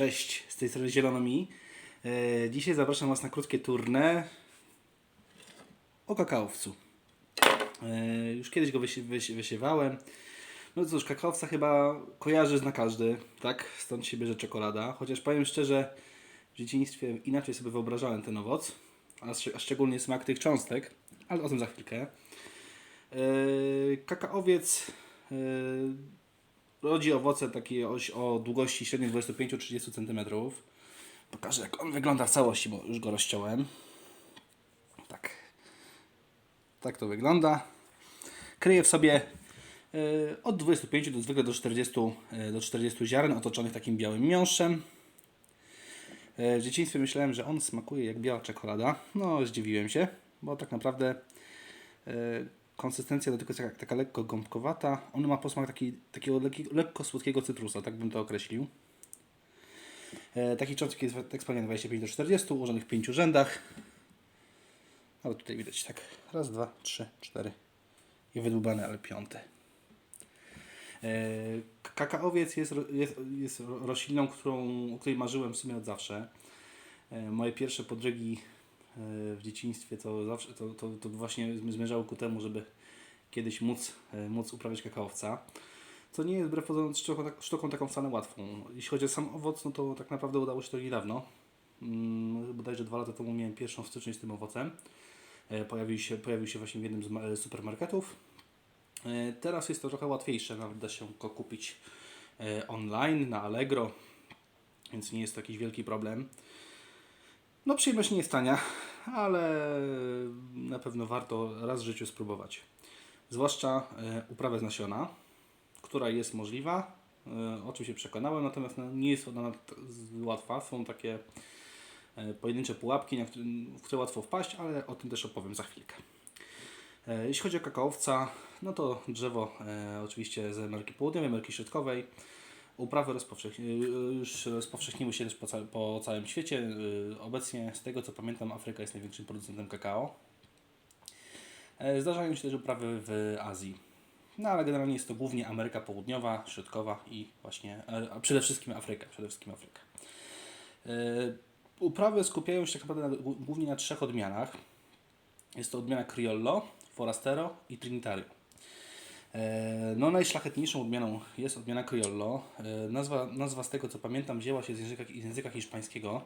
Cześć, z tej strony Zielonomi. E, dzisiaj zapraszam Was na krótkie tournée o kakaowcu. E, już kiedyś go wysi wysi wysiewałem. No cóż, kakaowca chyba kojarzy zna każdy, tak? Stąd się bierze czekolada. Chociaż powiem szczerze, w dzieciństwie inaczej sobie wyobrażałem ten owoc, a, a szczególnie smak tych cząstek, ale o tym za chwilkę. E, kakaowiec rodzi owoce takie o, długości średniej 25-30 cm. Pokażę jak on wygląda w całości, bo już go rozciąłem. Tak. Tak to wygląda. Kryje w sobie e, od 25 do zwykle do 40, e, do 40 ziaren otoczonych takim białym miąższem. E, W dzieciństwie myślałem, że on smakuje jak biała czekolada. No, zdziwiłem się, bo tak naprawdę konsystencja do tego taka, taka lekko gąbkowata. On ma posmak taki, takiego lekko słodkiego cytrusa, tak bym to określił. E, taki cząstek jest, tak wspomniany, 25 do 40, ułożonych w pięciu rzędach. Ale tutaj widać tak, raz, dwa, trzy, cztery i wydłubany, ale piąty. E, Kakaowiec jest, jest, jest ro- rośliną, którą, o której marzyłem w sumie od zawsze. E, Moje pierwsze podrygi w dzieciństwie to zawsze to, to, to właśnie zmierzało ku temu, żeby kiedyś móc, e, móc uprawiać kakaowca. Co nie jest wbrew pozorom sztuką, tak- sztuką taką wcale łatwą. Jeśli chodzi o sam owoc, no to tak naprawdę udało się to niedawno. Mm, Bodajże dwa lata temu miałem pierwszą styczność z tym owocem. E, Pojawił się, pojawił się właśnie w jednym z ma- e, supermarketów. E, Teraz jest to trochę łatwiejsze, nawet da się go kupić e, online na Allegro, więc nie jest to jakiś wielki problem. No przyjemność nie jest tania, ale na pewno warto raz w życiu spróbować. Zwłaszcza e, uprawę z nasiona, która jest możliwa, e, o czym się przekonałem, natomiast no, nie jest ona łatwa. Są takie e, pojedyncze pułapki, w które łatwo wpaść, ale o tym też opowiem za chwilkę. Jeśli chodzi o kakaowca, no to drzewo oczywiście z Ameryki Południowej, Ameryki Środkowej. Uprawy y, już rozpowszechniły się też po, ca- po całym świecie. Y, Obecnie, z tego co pamiętam, Afryka jest największym producentem kakao. E, Zdarzają się też uprawy w Azji. No ale generalnie jest to głównie Ameryka Południowa, Środkowa i właśnie, e, a przede wszystkim Afryka. Przede wszystkim Afryka. E, Uprawy skupiają się tak naprawdę na, głównie na trzech odmianach. Jest to odmiana Criollo, Forastero i Trinitario. E, No najszlachetniejszą odmianą jest odmiana Criollo. E, Nazwa, nazwa z tego co pamiętam wzięła się z języka, z języka hiszpańskiego.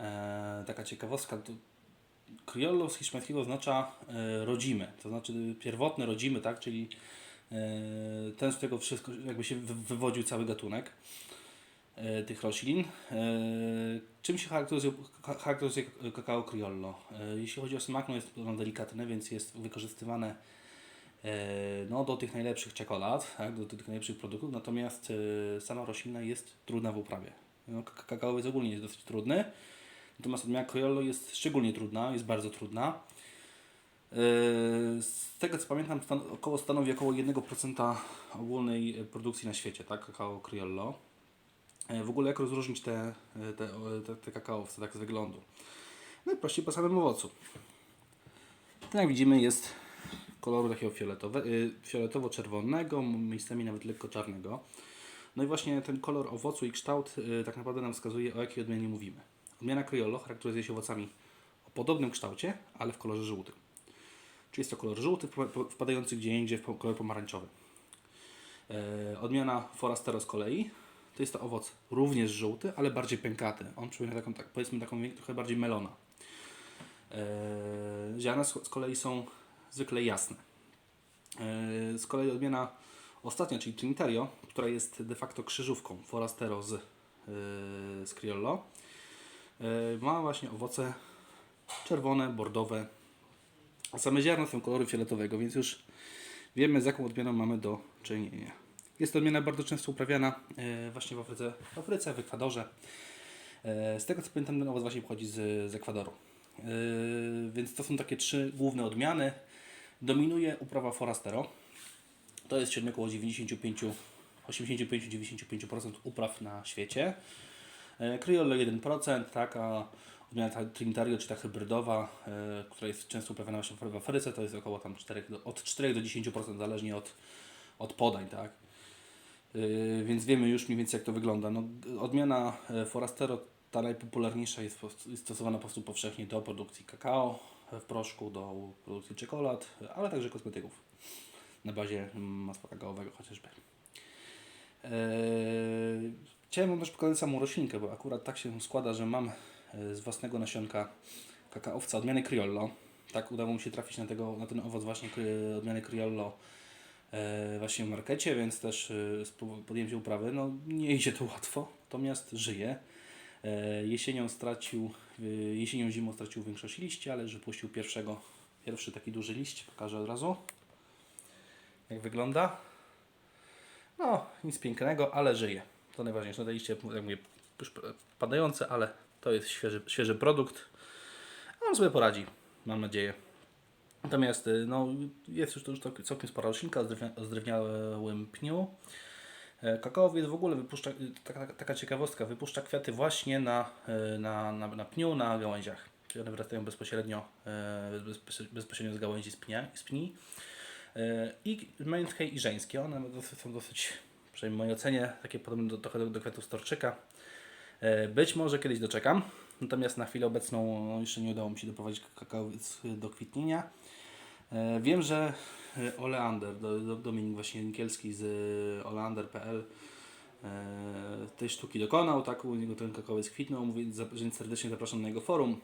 E, Taka ciekawostka, Criollo z hiszpańskiego oznacza rodzimy, to znaczy pierwotne rodzimy, tak, czyli ten, z którego wszystko jakby się wy- wywodził cały gatunek tych roślin. Czym się charakteryzuje, cha- charakteryzuje kakao Criollo? Jeśli chodzi o smak, no jest ono delikatne, więc jest wykorzystywane no, do tych najlepszych czekolad, tak, do tych najlepszych produktów, natomiast e, sama roślina jest trudna w uprawie. No, kakao jest ogólnie jest dosyć trudny, natomiast odmiana Criollo jest szczególnie trudna, jest bardzo trudna. E, Z tego co pamiętam, stan około stanowi około 1% ogólnej e, produkcji na świecie, tak, kakao Criollo. E, W ogóle jak rozróżnić te, e, te, te, te kakaowce tak z wyglądu? Najprościej po samym owocu. Ten jak widzimy jest koloru takiego y, fioletowo-czerwonego, miejscami nawet lekko czarnego. No i właśnie ten kolor owocu i kształt y, tak naprawdę nam wskazuje o jakiej odmianie mówimy. Odmiana Criollo charakteryzuje się owocami o podobnym kształcie, ale w kolorze żółtym. Czyli jest to kolor żółty wpadający gdzie indziej w kolor pomarańczowy. E, odmiana Forastero z kolei to jest to owoc również żółty, ale bardziej pękaty. On przypomina taką, tak, powiedzmy taką trochę bardziej melona. E, ziarna z kolei są zwykle jasne. E, Z kolei odmiana ostatnia, czyli Trinitario, która jest de facto krzyżówką Forastero z, e, z Criollo, e, ma właśnie owoce czerwone, bordowe, a same ziarna są koloru fioletowego, więc już wiemy z jaką odmianą mamy do czynienia. Jest to odmiana bardzo często uprawiana właśnie w Afryce, w Afryce, w Ekwadorze. Z tego co pamiętam, ten owoc właśnie pochodzi z, z Ekwadoru. Więc to są takie trzy główne odmiany. Dominuje uprawa Forastero. To jest średnio około 95, 85-95% upraw na świecie. E, Criollo 1%, tak, a odmiana ta Trinitario, czy ta hybrydowa, e, która jest często uprawiana właśnie w Afryce, to jest około tam 4, do, od 4 do 10% zależnie od, od podań, tak. Yy, więc wiemy już mniej więcej jak to wygląda. No, odmiana e, Forastero, ta najpopularniejsza jest, jest stosowana po prostu powszechnie do produkcji kakao w proszku, do produkcji czekolad, ale także kosmetyków na bazie mm, masła kakaowego chociażby. Eee, chciałem Wam też pokazać samą roślinkę, bo akurat tak się składa, że mam e, z własnego nasionka kakaowca odmiany Criollo. Tak udało mi się trafić na, tego, na ten owoc właśnie odmiany Criollo e, właśnie w markecie, więc też e, podjąłem się uprawy. No nie idzie to łatwo, natomiast żyje. E, jesienią stracił, e, jesienią zimą stracił większość liści, ale że puścił pierwszego, pierwszy taki duży liść, pokażę od razu jak wygląda. No, nic pięknego, ale żyje. To najważniejsze. Te liście, jak mówię, już padające, ale to jest świeży, świeży produkt. On sobie poradzi, mam nadzieję. Natomiast y, no, jest już to już całkiem- spora roślinka o zdrewniałym pniu. E, Kakaowiec w ogóle wypuszcza, taka, taka ciekawostka, wypuszcza kwiaty właśnie na, y, na, na, na pniu, na gałęziach. Czyli one wracają bezpośrednio, e, bez, bezpośrednio z gałęzi z, pnia, z pni. E, I męskie i żeńskie. One są dosyć, przynajmniej w mojej ocenie, takie podobne do, trochę do, do kwiatów storczyka. E, Być może kiedyś doczekam, natomiast na chwilę obecną no, jeszcze nie udało mi się doprowadzić kakaowiec do kwitnienia. E, Wiem, że e, Oleander, do, do, Dominik właśnie Nikielski z e, oleander.pl tej sztuki dokonał, tak, u niego ten kakaowiec kwitnął, mówi, za- więc serdecznie zapraszam na jego forum.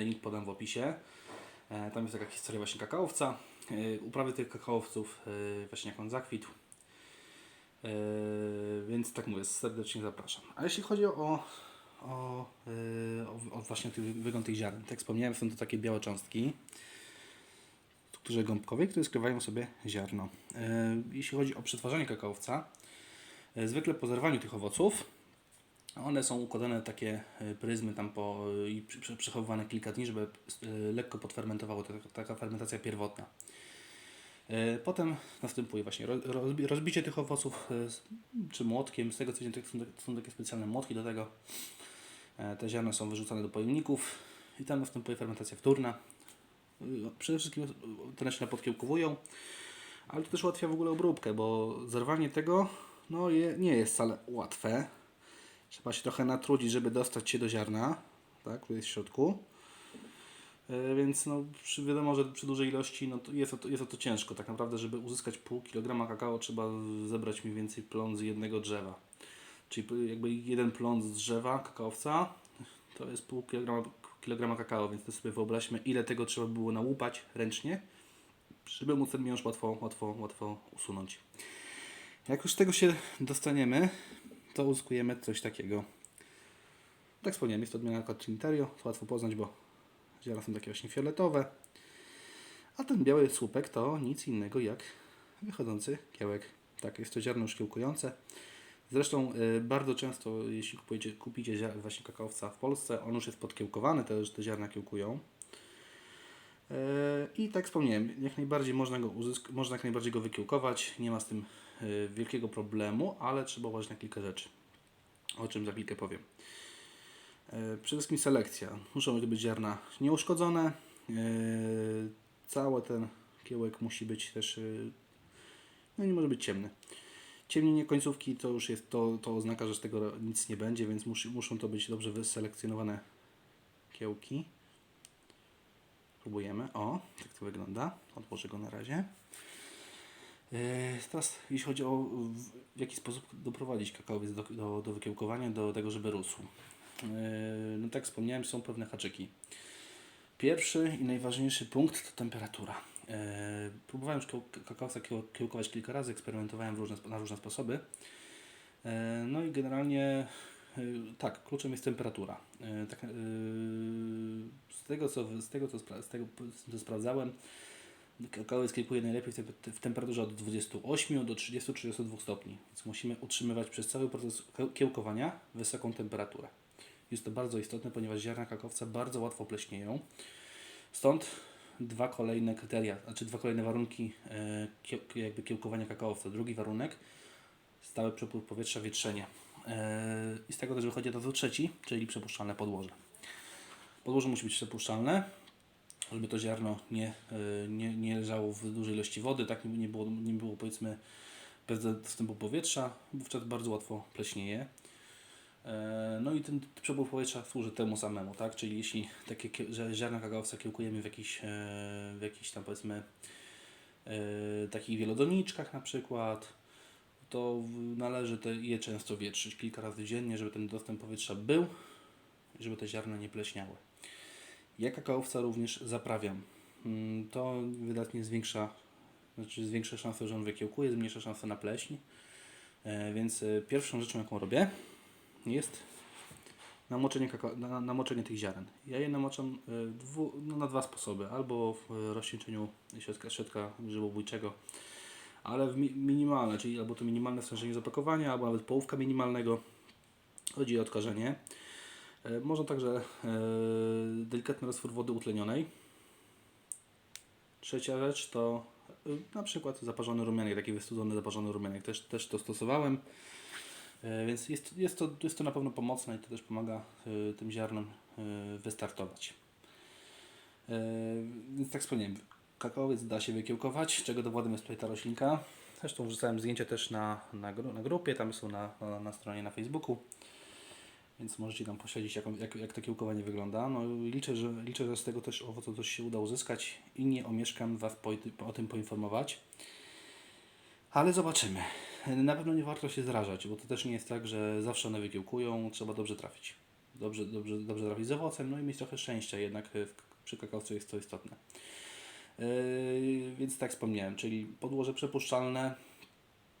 Link podam w opisie. Tam jest taka historia właśnie kakaowca, uprawy tych kakaowców, właśnie jak on zakwitł. Więc tak mówię, serdecznie zapraszam. A jeśli chodzi o, o, o, właśnie wygląd tych ziaren, tak wspomniałem, są to takie białe cząstki strukturze gąbkowej, które skrywają sobie ziarno. E, Jeśli chodzi o przetwarzanie kakaowca, e, zwykle po zerwaniu tych owoców one są układane takie e, pryzmy tam po, i przechowywane kilka dni, żeby lekko podfermentowało to, taka fermentacja pierwotna. Potem następuje właśnie ro- rozbi- rozbicie tych owoców czy młotkiem. Z tego co wiem, to są, takie specjalne młotki do tego. Te ziarna są wyrzucane do pojemników i tam następuje fermentacja wtórna. E, Przede wszystkim te nasiona podkiełkowują, ale to też ułatwia w ogóle obróbkę, bo zerwanie tego no, je, nie jest wcale łatwe. Trzeba się trochę natrudzić, żeby dostać się do ziarna, tak, które jest w środku. E, Więc no, przy, wiadomo, że przy dużej ilości no, to jest, to, jest to ciężko. Tak naprawdę, żeby uzyskać pół kilograma kakao, trzeba zebrać mniej więcej plon z jednego drzewa. Czyli jakby jeden plon z drzewa kakaowca to jest pół kilograma, kilograma kakao, więc to sobie wyobraźmy, ile tego trzeba było nałupać ręcznie, żeby móc ten miąższ łatwo, łatwo, łatwo usunąć. Jak już tego się dostaniemy, to uzyskujemy coś takiego. Tak wspomniałem, jest to odmiana Trinitario, to łatwo poznać, bo ziarna są takie właśnie fioletowe. A ten biały słupek to nic innego jak wychodzący kiełek. Tak, jest to ziarno szkiełkujące. Zresztą y, bardzo często, jeśli kupujecie, kupicie właśnie kakaowca w Polsce, on już jest podkiełkowany, już te ziarna kiełkują. Y, I tak wspomniałem, jak najbardziej można go uzysk- można jak najbardziej go wykiełkować, nie ma z tym y, wielkiego problemu, ale trzeba uważać na kilka rzeczy, o czym za chwilkę powiem. Przede wszystkim selekcja. Muszą to być ziarna nieuszkodzone. Cały ten kiełek musi być też, no nie może być ciemny. Ciemnienie końcówki to już jest, to, to oznaka, że z tego nic nie będzie, więc musi, muszą to być dobrze wyselekcjonowane kiełki. Próbujemy. O, tak to wygląda. Odłożę go na razie. E, Teraz jeśli chodzi o w, jaki sposób doprowadzić kakaowiec do, do, do wykiełkowania, do tego, żeby rósł. Yy, No tak wspomniałem, są pewne haczyki. Pierwszy i najważniejszy punkt to temperatura. Yy, Próbowałem już kieł- kiełkować kilka razy, eksperymentowałem różne, na różne sposoby. Yy, No i generalnie yy, tak, kluczem jest temperatura. Tak, z tego co, z tego, co, z tego, co sprawdzałem, kiełkuje najlepiej w tempe- w temperaturze od 28 do 30-32 stopni. Więc musimy utrzymywać przez cały proces kieł- kiełkowania wysoką temperaturę. Jest to bardzo istotne, ponieważ ziarna kakowca bardzo łatwo pleśnieją. Stąd dwa kolejne kryteria, znaczy dwa kolejne warunki e, jakby kiełkowania kakaowca. Drugi warunek stały przepływ powietrza, wietrzenie. E, I z tego też wychodzi to trzeci, czyli przepuszczalne podłoże. Podłoże musi być przepuszczalne, żeby to ziarno nie, e, nie, nie leżało w dużej ilości wody, tak nie, było, nie było powiedzmy bez dostępu powietrza, wówczas bardzo łatwo pleśnieje. E, No i ten przepływ powietrza służy temu samemu, tak? Czyli jeśli takie ziarna kakaowca kiełkujemy w jakichś, e, w jakichś tam powiedzmy e, takich wielodoniczkach na przykład, to należy te, je często wietrzyć kilka razy dziennie, żeby ten dostęp powietrza był i żeby te ziarna nie pleśniały. Ja kakaowca również zaprawiam. Mm, To wydatnie zwiększa, znaczy zwiększa szansę, że on wykiełkuje, zmniejsza szansę na pleśń. Więc pierwszą rzeczą, jaką robię, jest namoczenie, na, namoczenie tych ziaren. Ja je namoczam e, dwu, no, na dwa sposoby. Albo w e, rozcieńczeniu środka, środka żywobójczego, ale w mi, minimalne, czyli albo to minimalne stężenie zapakowania, albo nawet połówka minimalnego. Chodzi o odkażenie. E, Można także delikatny roztwór wody utlenionej. Trzecia rzecz to na przykład zaparzony rumianek, taki wystudzony zaparzony rumianek. Też, też to stosowałem. E, Więc jest, jest, to, jest to na pewno pomocne i to też pomaga e, tym ziarnom e, wystartować. Więc tak wspomniałem, kakaowiec da się wykiełkować, czego dowodem jest tutaj ta roślinka. Zresztą wrzucałem zdjęcia też na, na, na grupie, tam są na, na, na stronie na Facebooku. Więc możecie tam pośledzić, jak, jak, jak to kiełkowanie wygląda. No liczę, że, liczę, że z tego też owocu coś się uda uzyskać i nie omieszkam Was po, o tym poinformować. Ale zobaczymy. Na pewno nie warto się zrażać, bo to też nie jest tak, że zawsze one wykiełkują, trzeba dobrze trafić. Dobrze, dobrze, dobrze trafić z owocem, no i mieć trochę szczęścia, jednak w, przy kakałce jest to istotne. Yy, więc tak wspomniałem, czyli podłoże przepuszczalne.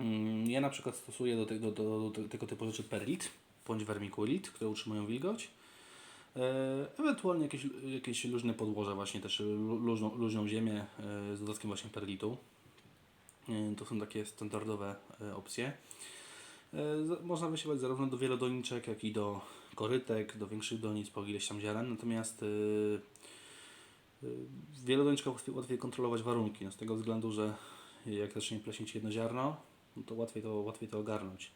Mm, Ja na przykład stosuję do tego, do, do tego typu rzeczy perlit bądź vermiculit, które utrzymują wilgoć. Yy, Ewentualnie jakieś, jakieś luźne podłoże, właśnie też lu- luźną, luźną ziemię yy, z dodatkiem właśnie perlitu. Yy, To są takie standardowe yy, opcje. Za- Można wysiewać zarówno do wielodoniczek, jak i do korytek, do większych donic po ileś tam ziaren. Natomiast w wielodoniczkach łatwiej, kontrolować warunki, no z tego względu, że jak zacznie pleśnieć jedno ziarno, no to łatwiej to, łatwiej to ogarnąć.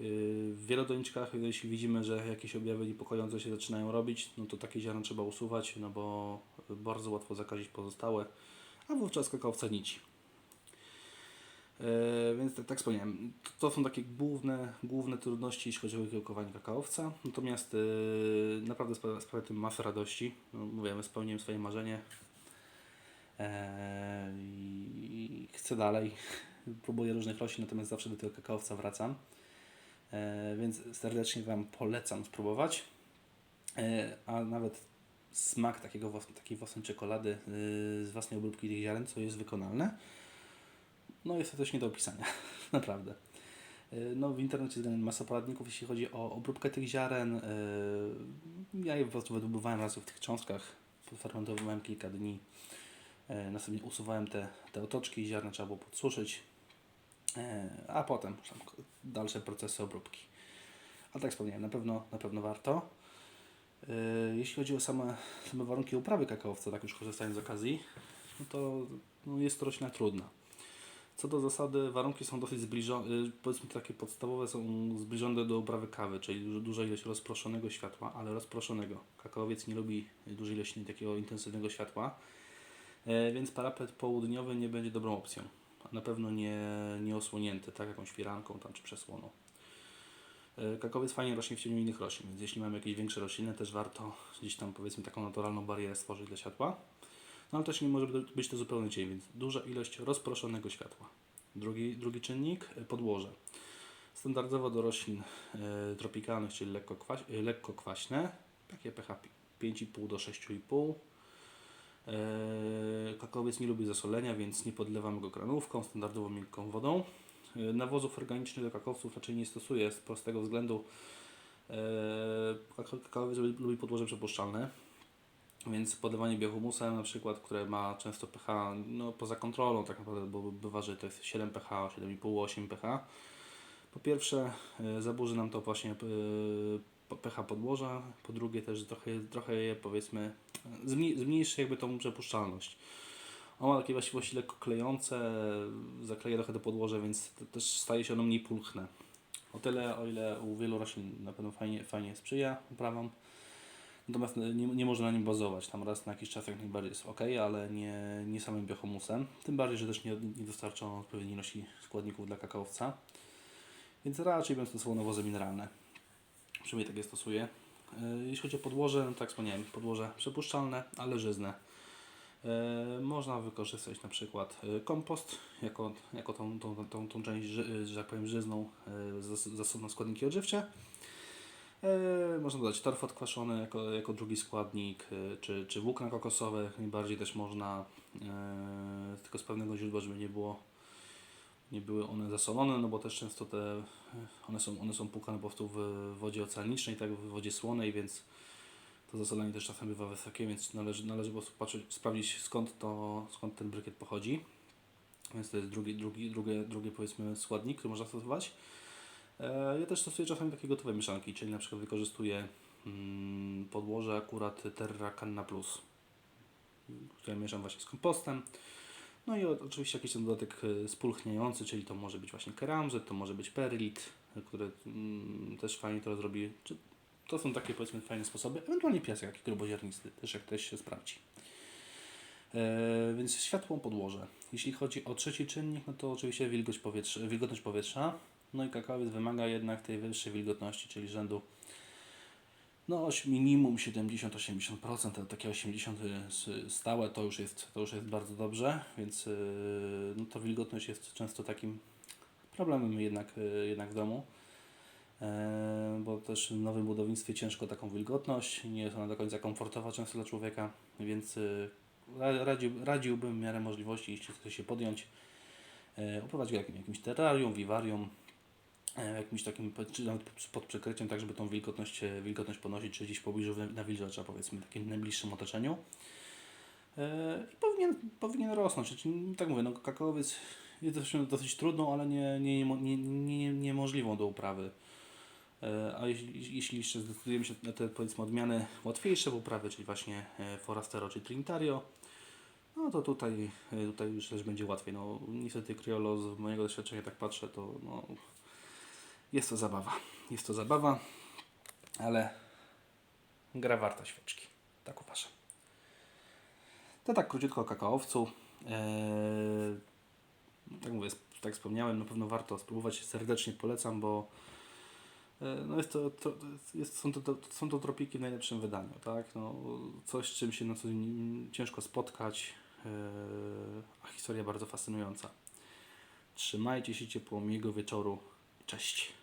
W wielodoniczkach, jeśli widzimy, że jakieś objawy niepokojące się zaczynają robić, no to takie ziarno trzeba usuwać, no bo bardzo łatwo zakazić pozostałe, a wówczas kakaowca nici. Yy, Więc tak, tak wspomniałem, to, są takie główne, główne trudności, jeśli chodzi o wykiełkowanie kakaowca. Natomiast yy, naprawdę sprawia, sprawia tym masę radości. No, mówię, spełniłem swoje marzenie Eee, i chcę dalej. Próbuję różnych roślin, natomiast zawsze do tego kakaowca wracam. Więc serdecznie Wam polecam spróbować. A nawet smak takiego takiej własnej czekolady yy, z własnej obróbki tych ziaren, co jest wykonalne, no jest to też nie do opisania, naprawdę. Yy, No, w internecie jest masa poradników, jeśli chodzi o obróbkę tych ziaren. Yy, Ja je po prostu wydobywałem raz w tych cząstkach, podfermentowałem kilka dni. Yy, Następnie usuwałem te, te otoczki, ziarna trzeba było podsuszyć, a potem dalsze procesy obróbki. A tak wspomniałem, na pewno, na pewno warto. Jeśli chodzi o same, same warunki uprawy kakaowca, tak już korzystając z okazji, no to no jest to roślina trudna. Co do zasady, warunki są dosyć zbliżone, yy, powiedzmy takie podstawowe są zbliżone do uprawy kawy, czyli duża, ilość rozproszonego światła, ale rozproszonego. Kakaowiec nie lubi dużej ilości takiego intensywnego światła, yy, więc parapet południowy nie będzie dobrą opcją. Na pewno nie, nie osłonięty, tak jakąś firanką tam czy przesłoną. E, Kakaowiec fajnie rośnie w cieniu innych roślin, więc jeśli mamy jakieś większe rośliny, też warto gdzieś tam powiedzmy taką naturalną barierę stworzyć dla światła. No ale też nie może być- to zupełny cień, więc duża ilość rozproszonego światła. Drugi, drugi czynnik, e, podłoże. Standardowo do roślin e, tropikalnych, czyli lekko, kwaś, e, lekko kwaśne, takie pH 5,5 do 6,5. E, Kakaowiec nie lubi zasolenia, więc nie podlewamy go granówką, standardowo miękką wodą. Nawozów organicznych do kakaowców raczej nie stosuję z prostego względu. kaka- Kakaowiec lubi podłoże przepuszczalne, więc podawanie biohumusem na przykład, które ma często pH no, poza kontrolą tak naprawdę, bo bywa, że to jest 7 pH, 7,5, 8 pH. Po pierwsze e, zaburzy nam to właśnie e, pH podłoża, po drugie też trochę, trochę je powiedzmy zmniej- zmniejszy jakby tą przepuszczalność. On ma takie właściwości lekko klejące, zakleja trochę to podłoże, więc też staje się ono mniej pulchne. O tyle, o ile u wielu roślin na pewno fajnie, fajnie sprzyja uprawom. Natomiast nie, nie można na nim bazować. Tam raz na jakiś czas jak najbardziej jest ok, ale nie, nie samym biohumusem. Tym bardziej, że też nie, nie dostarczono odpowiedniej ilości składników dla kakaowca. Więc raczej bym stosował nawozy mineralne. Przynajmniej takie stosuję. E, Jeśli chodzi o podłoże, no tak wspomniałem, podłoże przepuszczalne, ale żyzne. E, Można wykorzystać na przykład e, kompost jako, jako tą, tą, tą, tą część, że tak powiem, żyzną, zas- zasobne składniki odżywcze. E, Można dodać torf odkwaszony jako, jako drugi składnik, e, czy, czy włókna kokosowe, jak najbardziej też można, e, tylko z pewnego źródła, żeby nie było nie były one zasolone, no bo też często te, one są, one są płukane po prostu w wodzie oceanicznej, tak w wodzie słonej, więc to zasolenie też czasem bywa wysokie, więc należy, należy po prostu patrzeć, sprawdzić skąd, to, skąd ten brykiet pochodzi. Więc to jest drugi, drugi, drugie, drugie powiedzmy składnik, który można stosować. E, Ja też stosuję czasami takie gotowe mieszanki, czyli na przykład wykorzystuję mm, podłoże akurat Terra Canna Plus, które mieszam właśnie z kompostem. No i oczywiście jakiś ten dodatek e, spulchniający, czyli to może być właśnie keramzet, to może być perlit, które mm, też fajnie to zrobi. To są takie powiedzmy fajne sposoby. Ewentualnie piasek jakiś gruboziarnisty, też jak też się sprawdzi. E, więc światło podłoże. Jeśli chodzi o trzeci czynnik, no to oczywiście wilgoć powietrza, wilgotność powietrza. No i kakaowiec wymaga jednak tej wyższej wilgotności, czyli rzędu no minimum 70-80%, ale takie 80% s- stałe to już jest, to już jest bardzo dobrze, więc yy, no to wilgotność jest często takim problemem jednak, yy, jednak w domu. E, bo też w nowym budownictwie ciężko taką wilgotność, nie jest ona do końca komfortowa często dla człowieka, więc y, ra- radził, radziłbym w miarę możliwości, jeśli chce się podjąć, e, uprawiać go jakim, jakimś terrarium, wiwarium, jakimś takim czy nawet pod przykryciem, tak żeby tą wilgotność, e, wilgotność ponosić, czy gdzieś w pobliżu wi- nawilżacza, powiedzmy, takim najbliższym otoczeniu. E, I powinien, powinien rosnąć. Czyli, tak mówię, no, kakaowiec jest dosyć, dosyć trudną, ale nie, nie, nie, nie, nie, niemożliwą do uprawy. E, A jeśli, jeszcze zdecydujemy się na te powiedzmy odmiany łatwiejsze w uprawie, czyli właśnie e, Forastero czy Trinitario, no to tutaj, e, tutaj już też będzie łatwiej. No, niestety Criollo z mojego doświadczenia tak patrzę, to no, jest to zabawa. Jest to zabawa, ale gra warta świeczki. Tak uważam. To tak króciutko o kakaowcu. Eee, tak mówię, tak wspomniałem, na pewno warto spróbować. Serdecznie polecam, bo e, no jest to, to jest, są, to, to, są to tropiki w najlepszym wydaniu. Tak? No, coś, czym się na co dzień ciężko spotkać, eee, a historia bardzo fascynująca. Trzymajcie się ciepło, miłego wieczoru. Cześć.